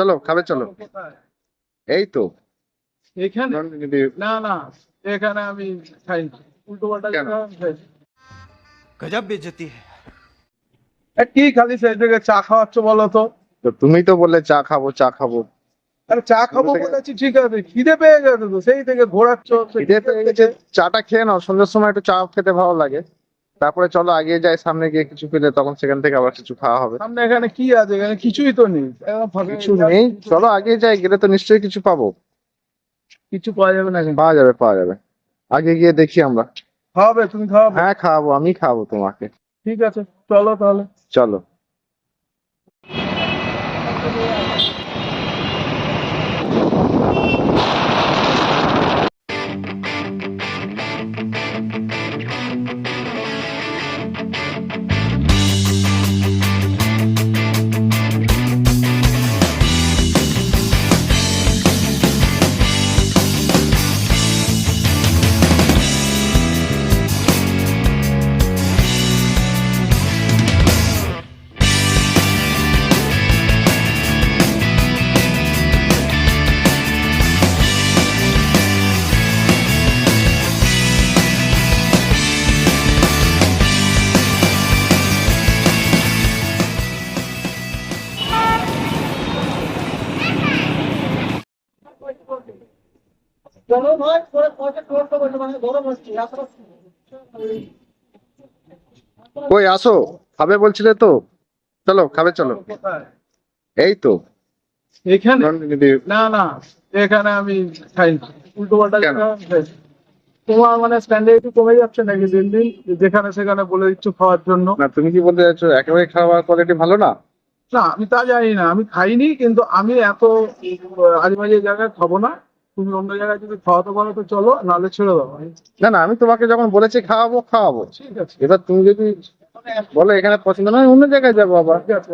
চলো খাবে চলো। এই তো। এখানে? না না এখানে আমি খাই উল্টো পাল্টা গজব বেজতি কি খালি সেই থেকে চা খাওয়াচ্ছ বলো তো? তুমি তো বললে চা খাব চা খাব। আরে চা খাব বলেছি ঠিক আছে। খিদে পেয়ে গেছে তো সেই থেকে ঘোরাচ্ছ খিদে পেয়ে গেছে চাটা খেয়ে নাও। সন্ধ্যের সময় একটু চা খেতে ভালো লাগে। তারপরে চলো আগে যাই সামনে গিয়ে কিছু পেলে তখন সেখান থেকে আবার কিছু খাওয়া হবে। সামনে এখানে কি আছে? এখানে কিছুই তো নেই। কিছু নেই। চলো আগে যাই গেলে তো নিশ্চয়ই কিছু পাবো। কিছু পাওয়া যাবে না পাওয়া যাবে পাওয়া যাবে। আগে গিয়ে দেখি আমরা। খাওয়াবে তুমি খাওয়াবে? হ্যাঁ খাওয়াবো আমি খাওয়াবো তোমাকে। ঠিক আছে চলো তাহলে। চলো। চলো ভাই পরে করব মানে গরম হচ্ছে কই আসো খাবে বলছিলে তো। চলো খাবে চলো। এই তো। এখানে? না না এখানে আমি খাই উল্টো পাল্টা তোমার মানে স্ট্যান্ডে একটু কমে যাচ্ছে নাকি দিন দিন? যেখানে সেখানে বলে দিচ্ছ খাওয়ার জন্য। না তুমি কি বলতে চাচ্ছ একেবারে খাবার কোয়ালিটি ভালো না? না আমি তা জানি না। আমি খাইনি কিন্তু আমি এত আজেবাজে জায়গায় খাব না। তুমি অন্য জায়গায় যদি খাওয়াতে পারো তো চলো নাহলে ছেড়ে দাও। না না আমি তোমাকে যখন বলেছি খাওয়াবো খাওয়াবো। ঠিক আছে। এবার তুমি যদি বলো এখানে পছন্দ নয় অন্য জায়গায় যাব আবার। ঠিক আছে